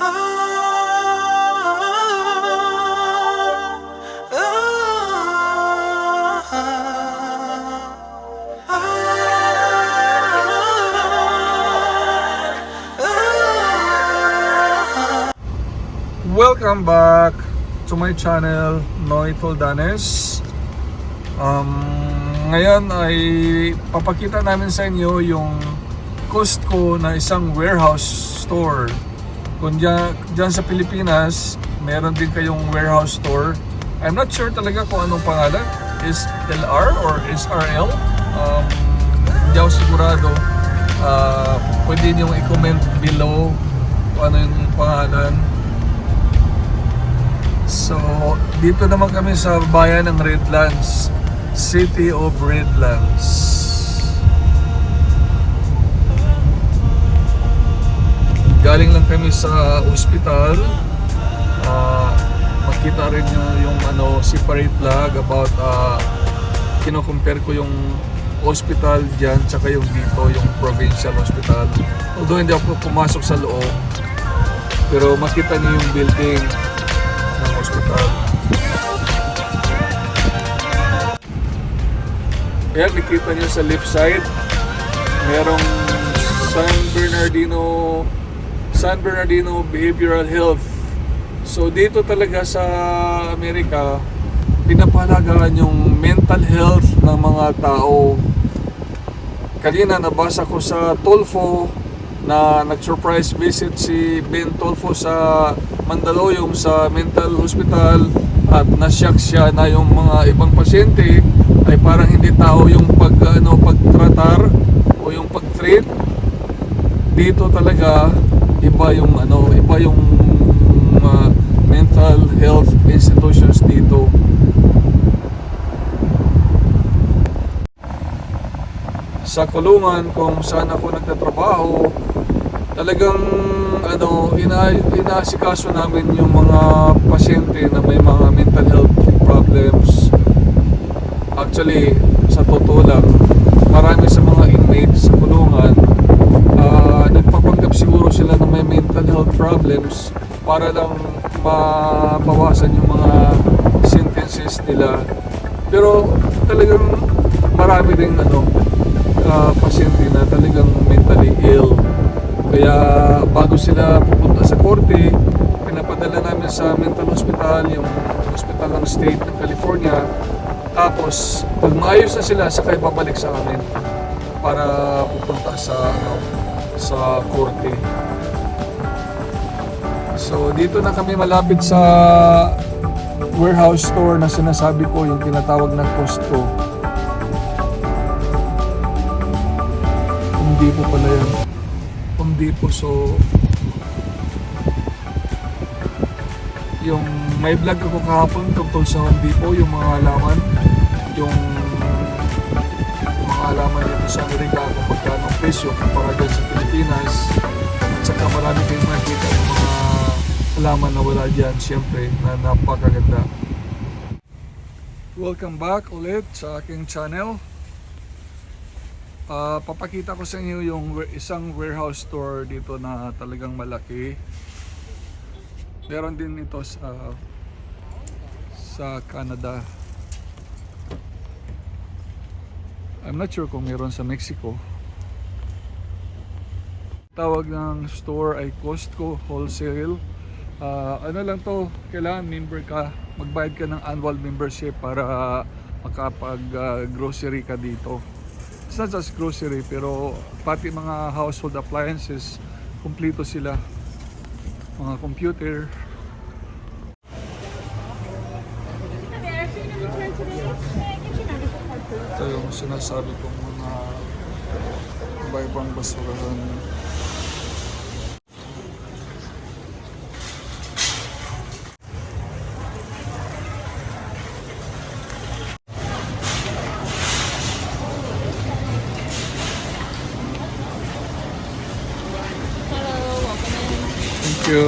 Welcome back to my channel, Noy Toldanes. Um, ngayon ay papakita namin sa inyo yung Costco na isang warehouse store. Kung dyan, dyan sa Pilipinas, meron din kayong warehouse store. I'm not sure talaga kung anong pangalan. Is LR or SRL? Um, hindi ako sigurado. Uh, pwede niyong i-comment below kung ano yung pangalan. So, dito naman kami sa bayan ng Redlands. City of Redlands. Galing lang kami sa ospital. Ah, makita rin nyo yung ano, separate vlog about uh, kino-compare ko yung hospital dyan tsaka yung dito, yung provincial hospital. Although hindi ako pumasok sa loob, pero makita niyo yung building ng hospital. Ayan, nakita niyo sa left side, merong San Bernardino San Bernardino Behavioral Health. So dito talaga sa Amerika, pinapahalagaan yung mental health ng mga tao. Kanina nabasa ko sa Tolfo na nag-surprise visit si Ben Tolfo sa Mandaluyong sa mental hospital at nasyak siya na yung mga ibang pasyente ay parang hindi tao yung pag ano pagtratar o yung pag-treat dito talaga iba yung ano iba yung uh, mental health institutions dito. Sa kulungan kung saan ako nagtatrabaho talagang ano ina inaasikaso namin yung mga pasyente na may mga mental health problems. Actually sa totoo lang marami sa mga inmates sa kulungan ah, nagpapanggap siguro sila na may mental health problems para lang mabawasan yung mga sentences nila. Pero talagang marami ding ano ah, pasyente na talagang mentally ill. Kaya bago sila pupunta sa korte pinapadala namin sa mental hospital yung hospital ng state ng California. Tapos pag maayos na sila saka babalik sa amin para pupunta sa ano sa korte so dito na kami malapit sa warehouse store na sinasabi ko yung tinatawag na Costco. Home Depot pala yan Home Depot so yung may vlog ako kahapon tungkol sa Home Depot yung mga halaman. Yung mga halaman dito sa Amerika kung magkano presyo kumpara dyan sa Pilipinas. At saka marami kayong makikita ng mga halaman na wala dyan syempre na napakaganda Welcome back ulit sa aking channel Ah, papakita ko sa inyo yung isang warehouse store dito na talagang malaki. Meron din ito sa sa Canada. I'm not sure kung meron sa Mexico. Tawag ng store ay Costco Wholesale. Ah, ano lang to, kailangan member ka, magbayad ka ng annual membership para makapag ah, grocery ka dito. It's not just grocery, pero pati mga household appliances, kumpleto sila. Mga computer. Ito yung sinasabi kong mga iba-ibang basurahan. You.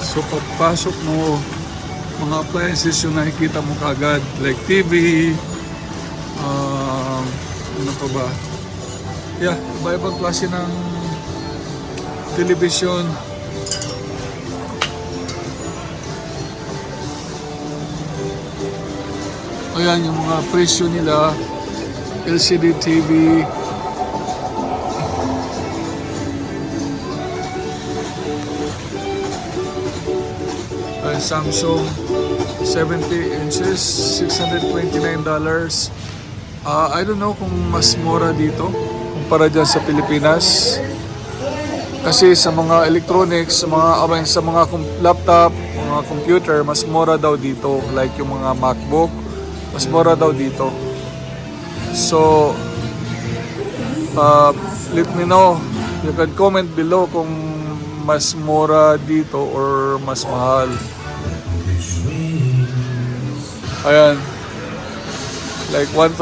So pagpasok mo, mga appliances yung nakikita mo kagad like TV, uh, ano pa pa ba? Yeah, iba-ibang klase ng television. Ayan yung mga presyo nila. LCD TV. Ay, Samsung 70 inches, $629. Ah, I don't know kung mas mura dito kumpara dyan sa Pilipinas. Kasi sa mga electronics, sa mga sa mga laptop, mga computer, mas mura daw dito. Like yung mga MacBook, mas mura daw dito. So, uh, let me know. You can comment below kung mas mura dito or mas mahal. Ayan. Like $1,000.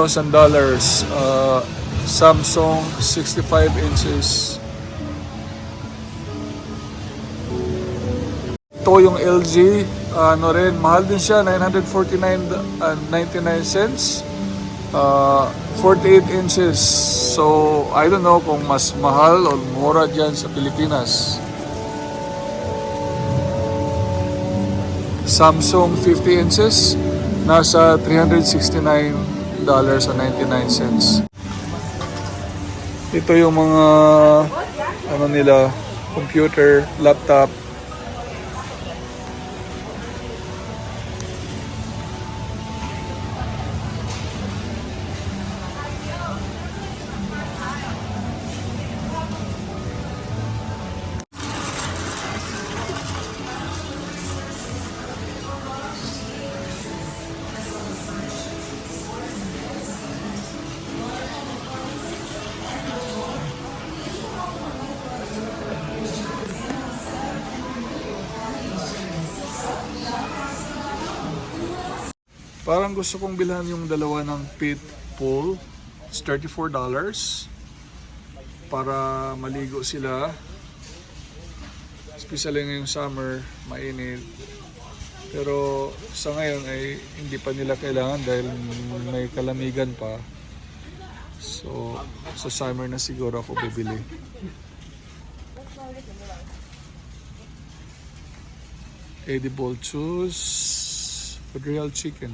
Uh, Samsung 65 inches. Ito yung LG. Ano rin, mahal din siya. 949 uh, 99 cents. Uh, 48 inches. So, I don't know kung mas mahal o mura dyan sa Pilipinas. Samsung 50 inches nasa $369.99 Ito yung mga ano nila computer, laptop Parang gusto kong bilhan yung dalawa ng pit pool. It's $34 para maligo sila. Especially ngayong summer, mainit. Pero sa ngayon ay hindi pa nila kailangan dahil may kalamigan pa. So, sa summer na siguro ako bibili. Edible chews, real chicken.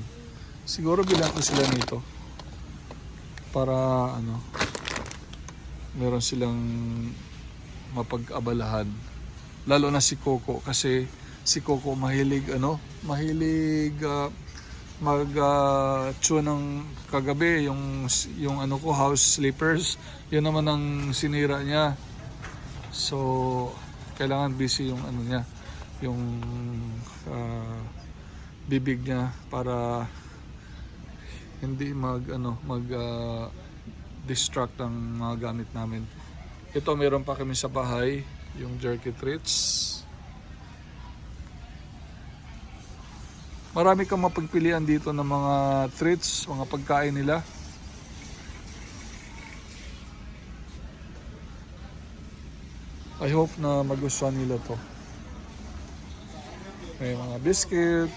Siguro bilang ko sila nito para ano meron silang mapag-abalahan. Lalo na si Coco kasi si Coco mahilig ano mahilig ah, mag uh, ng kagabi yung yung ano ko house slippers. Yun naman ang sinira niya. So kailangan busy yung ano niya yung ah, bibig niya para hindi mag ano mag ah, distract ang mga gamit namin. Ito meron pa kami sa bahay, yung jerky treats. Marami kang mapagpilian dito ng mga treats, mga pagkain nila. I hope na magustuhan nila to. May mga biscuit,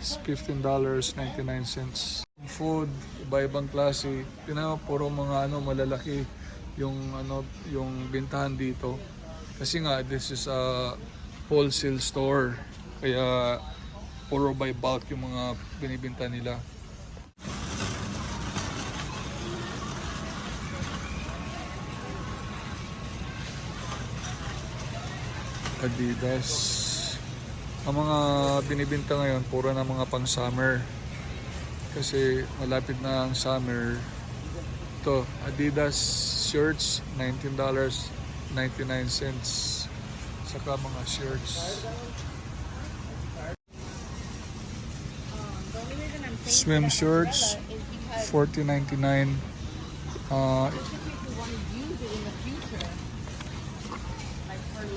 It's $15.99. Food, iba-ibang klase. Tingnan mo, puro mga ano, malalaki yung ano, yung bintahan dito. Kasi nga, this is a wholesale store. Kaya puro by bulk yung mga binibinta nila. Adidas. Ang mga binibinta ngayon, puro na mga pang summer. Kasi malapit na ang summer. Ito, Adidas shirts, $19.99. Saka mga shirts. Swim shirts, $40.99. Uh,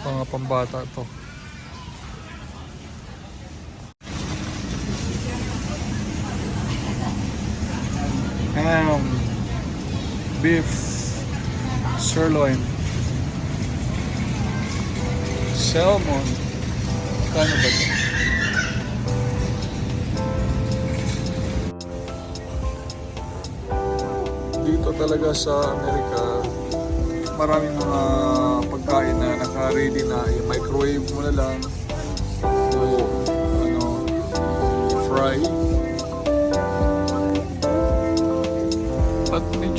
mga pambata to. Ham, beef, sirloin, salmon. Kano ba ito? dito talaga sa Amerika, maraming mga pagkain na naka-ready na i-microwave mo na lang o ano, fry.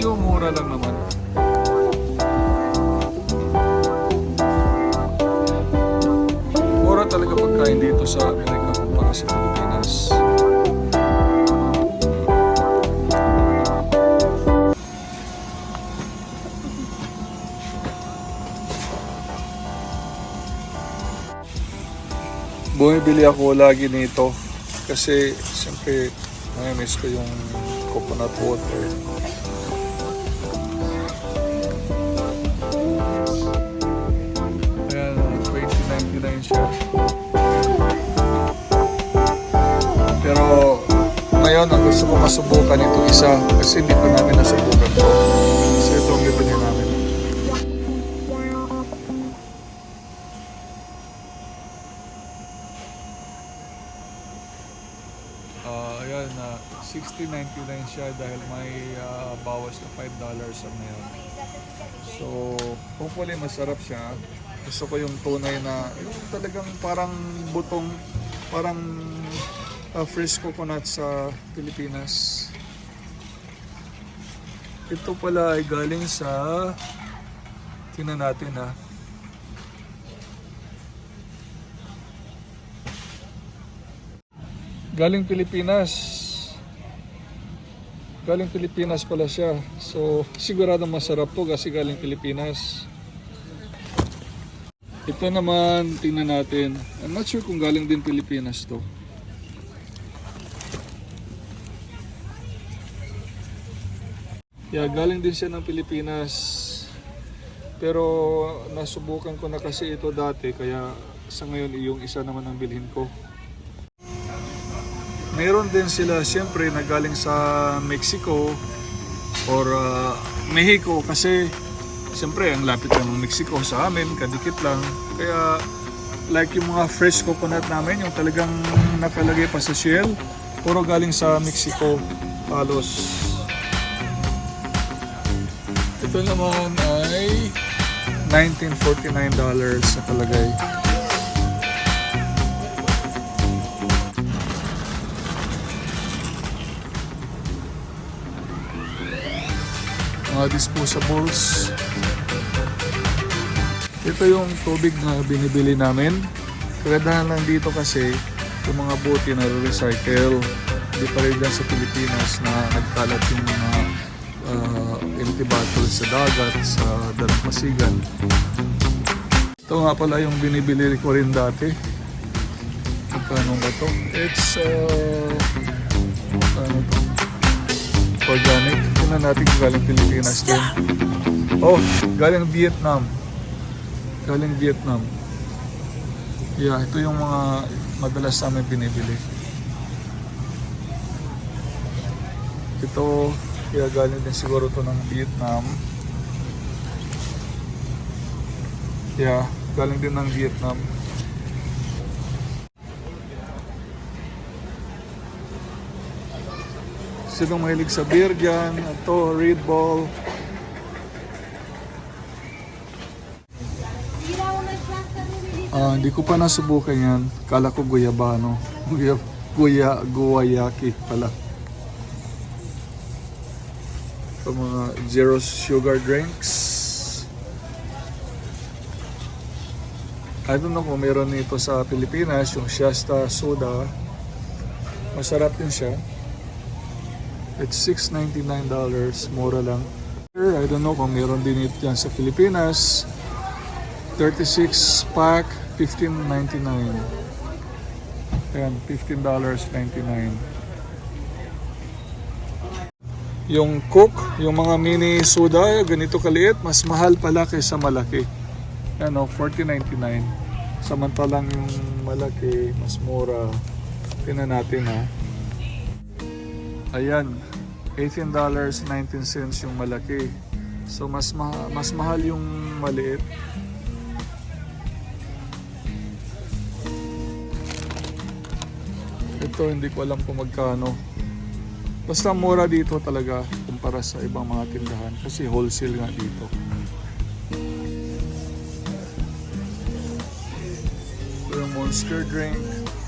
Medyo mura lang naman. Mura talaga pagkain dito sa Amerika kumpara sa Pilipinas. Bumibili ako lagi nito kasi siyempre miss ko yung coconut water. Ngayon, ang gusto ko masubukan ito isa kasi hindi pa namin nasubukan to. Kasi ito ang bibili namin. Ah, ayan na 60.99 siya dahil may ah, bawas na $5 ang ngayon. So, hopefully masarap siya. Gusto ko yung tunay na yung talagang parang butong parang ah, fresh coconut sa Pilipinas. Ito pala ay galing sa tingnan natin ha. Galing Pilipinas. Galing Pilipinas pala siya. So, sigurado masarap to kasi galing Pilipinas. Ito naman, tingnan natin. I'm not sure kung galing din Pilipinas to. Yeah, galing din siya ng Pilipinas. Pero nasubukan ko na kasi ito dati kaya sa ngayon yung isa naman ang bilhin ko. Meron din sila siyempre na galing sa Mexico or uh, Mexico kasi siyempre ang lapit ng Mexico sa amin, kadikit lang. Kaya like yung mga fresh coconut namin, yung talagang nakalagay pa sa shell, puro galing sa Mexico, halos. Ito naman ay $1949 sa kalagay. mga disposables. Ito yung tubig na binibili namin. Kagadahan lang dito kasi yung mga bote na recycle. Hindi pa rin sa Pilipinas na nagkalat yung mga empty bottles sa dagat, sa Dalamasigan. Ito nga pala yung binibili ko rin dati. Magkano ba to? It's uh, ano to? organic. Tingnan natin kung galing Pilipinas din. Oh, galing Vietnam. Galing Vietnam. Yeah, ito yung mga madalas namin binibili. Ito, kaya galing din siguro to ng Vietnam. Yeah, galing din ng Vietnam. Sinong mahilig sa beer dyan? Ito, Red Bull. Ah, hindi ko pa nasubukan yan. Kala ko guyabano. Guya, guya, guayaki pala. Ito mga zero sugar drinks. I don't know kung meron nito sa Pilipinas, yung Shasta Soda. Masarap din siya. It's $6.99. Mura lang. I don't know kung meron din ito yan sa Pilipinas. 36 pack, $15.99. Ayan, $15.99. Yung Coke, yung mga mini soda, ganito kaliit, mas mahal pala kaysa malaki. Ano, $14.99. Samantalang yung malaki, mas mura. Tingnan natin ha. Ayan, $18.19 yung malaki. So mas ma- mas mahal yung maliit. Ito hindi ko alam kung magkano. Basta mura dito talaga kumpara para sa ibang mga tindahan kasi wholesale nga dito. Ito yung monster drink.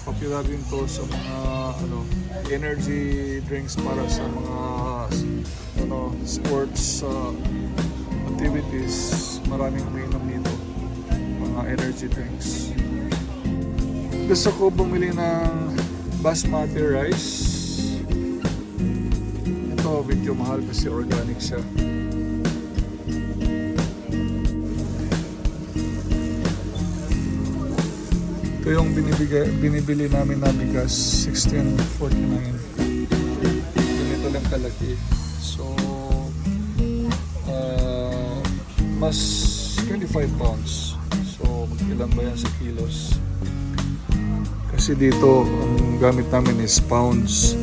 Popular din to sa mga ano, energy drinks para sa mga ano, sports uh, activities. Maraming umiinom nito. Mga energy drinks. Gusto ko bumili ng basmati rice. Ito, medyo mahal kasi organic siya. Ito yung binibigay, binibili namin na bigas, 16.49. Ganito lang kalaki. So, uh, mas 25 pounds. So, magkilan ba yan sa kilos? Kasi dito, ang gamit namin is pounds.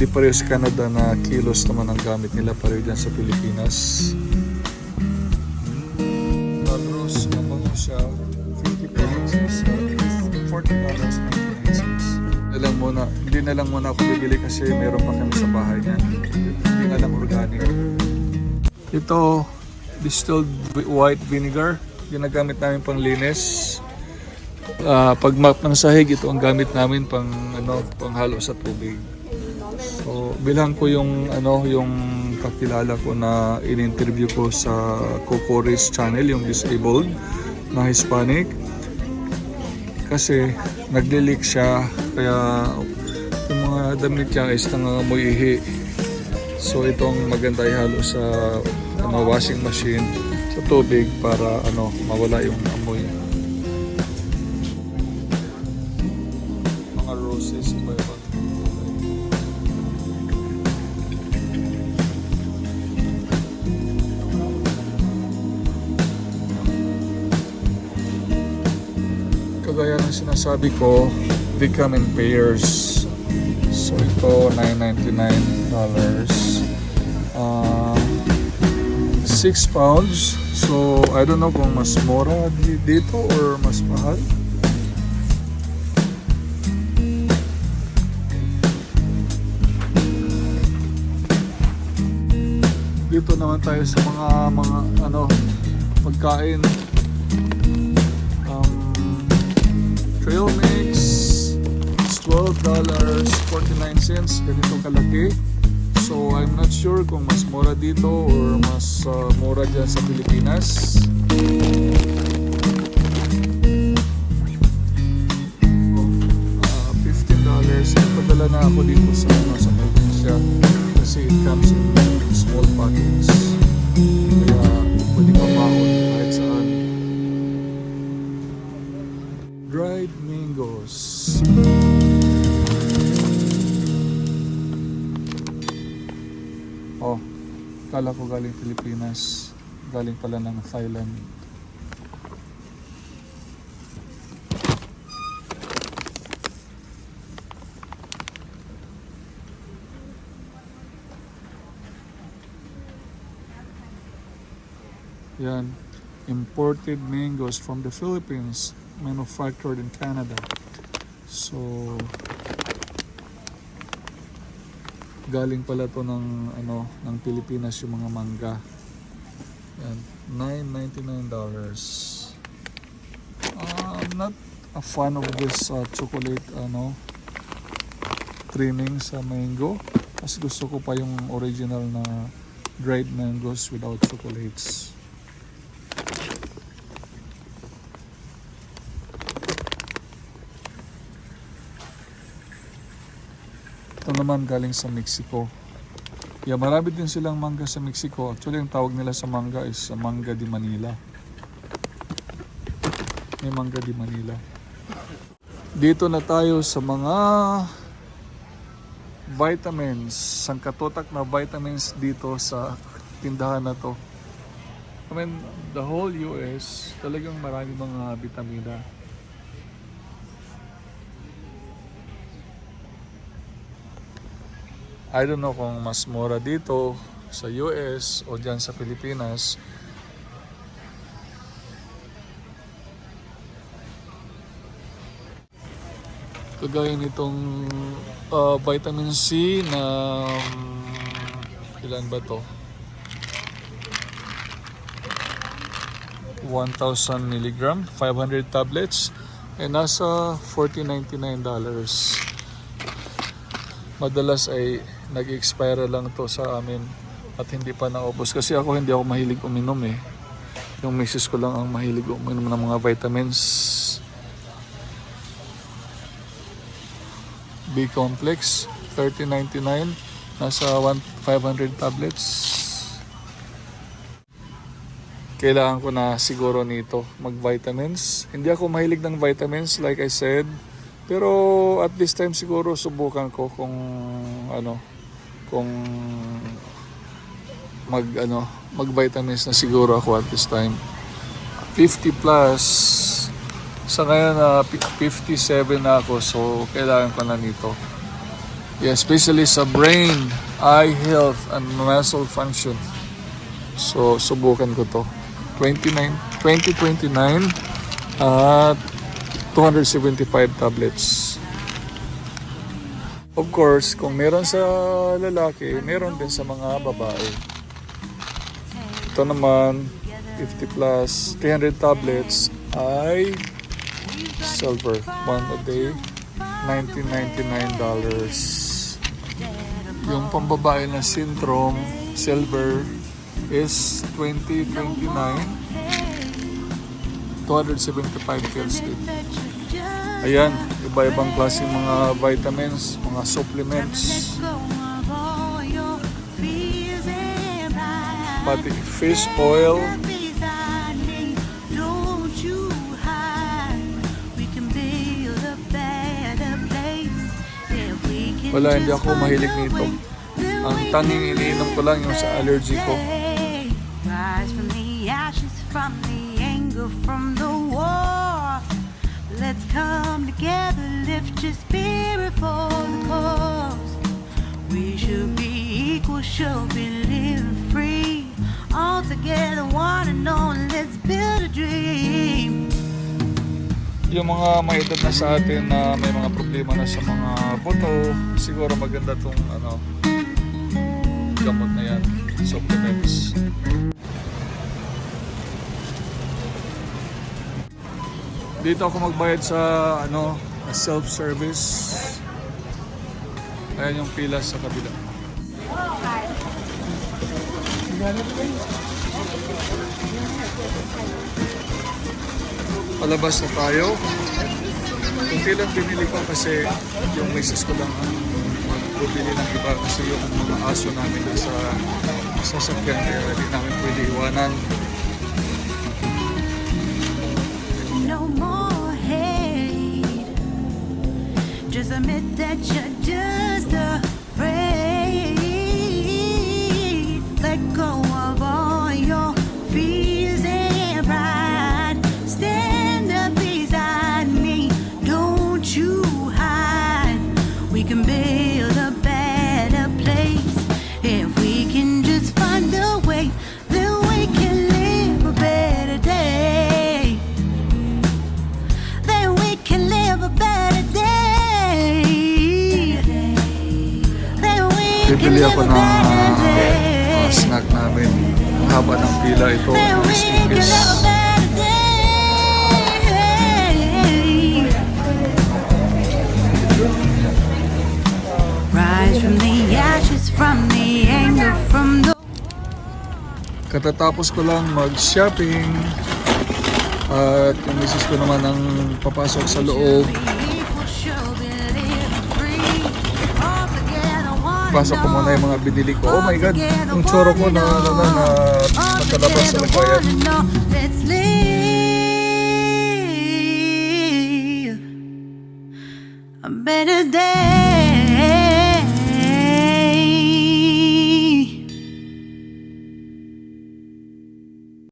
Hindi pareho sa Canada na kilos naman ang gamit nila pareho dyan sa Pilipinas. Lagros, mabango siya. 50 pounds is uh, 40 dollars and 99 cents. Na lang muna, hindi na lang muna ako bibili kasi meron pa kami sa bahay niyan. Hindi na lang organic. Ito, distilled white vinegar. Ginagamit namin pang linis. Ah, pag map sahig, ito ang gamit namin pang ano, panghalo sa tubig. So, bilang ko yung ano, yung kakilala ko na in-interview ko sa Cocoris channel, yung disabled na Hispanic. Kasi naglilik siya, kaya yung mga damit niya is nangangamoy ihi. So, itong maganda ihalo sa ano, washing machine sa tubig para ano, mawala yung amoy. mga roses iba iba kagaya ng sinasabi ko they come in pairs. So ito $9.99 uh, 6 pounds. So I don't know kung mas mura di- dito or mas mahal. Dito naman tayo sa mga mga ano pagkain trail mix is 12 dollars 49 cents ganito kalaki. So I'm not sure kung mas mura dito or mas uh, mura dyan sa Pilipinas. Uh, 15 dollars padala na ako dito sa galing Pilipinas galing pala ng Thailand Yan. Imported mangoes from the Philippines, manufactured in Canada. So, galing pala to ng ano ng Pilipinas yung mga mangga. Yan, 9.99 dollars. Uh, I'm not a fan of this uh, chocolate ano trimming sa mango. Mas gusto ko pa yung original na dried mangoes without chocolates. Ito naman galing sa Mexico. Yeah, marami din silang mangga sa Mexico. Actually, ang tawag nila sa mangga is uh, mangga di Manila. May mangga di Manila. Dito na tayo sa mga vitamins. Sangkatotak na vitamins dito sa tindahan na to. I mean, the whole US, talagang marami mga vitamina. I don't know kung mas mura dito sa US o dyan sa Pilipinas. Kagaya nitong uh, vitamin C na um, Ilan ba to? 1,000 milligram, 500 tablets, ay nasa $40.99 dollars. Madalas ay nag-expire lang to sa amin at hindi pa naubos. Kasi ako hindi ako mahilig uminom eh. Yung misis ko lang ang mahilig uminom ng mga vitamins. B-complex, 30.99, nasa 1, 500 tablets. Kailangan ko na siguro nito mag-vitamins. Hindi ako mahilig ng vitamins like I said. Pero at this time siguro subukan ko kung ano kung mag ano mag-vitamins na siguro ako at this time. 50 plus sa ngayon na 57 na ako so kailangan ko na nito. Yeah, especially sa brain, eye health, and muscle function. So, subukan ko to. 29, 2029 at 275 tablets. Of course, kung meron sa lalaki, meron din sa mga babae. Ito naman, 50 plus, 300 tablets ay silver. One a day, $1999. Yung pambabae na syndrome, silver, is 2029 275 pills din. Ayan, iba-ibang klase mga vitamins, mga supplements, pati fish oil, wala hindi ako mahilig nito. Ang tanging iniinom ko lang yung sa allergy ko. Rise from the ashes, from the anger, from the war. Let's come together, lift your spirit for the cause. We should be equal, should be living free. All together, one and all, let's build a dream. Yung mga may edad na sa atin na may mga problema na sa mga buto, siguro maganda tong ano, gamot na yan, supplements. Dito ako magbayad sa ano, self-service. Ayan yung pila sa kabila. Palabas na tayo. Kunti lang binili ko kasi yung misis ko lang ang magbibili ng iba kasi yung mga aso namin nasa sasakyan kaya hindi namin pwede iwanan. admit that you're just a ako ng uh, day. snack namin. Ang haba ng pila ito. Katatapos ko lang mag-shopping at yung misis ko naman ang papasok sa loob. Pasok ko muna yung mga binili ko. Oh my God, yung choro ko na, na, na, na nakalabas sa lagwayan. A better day.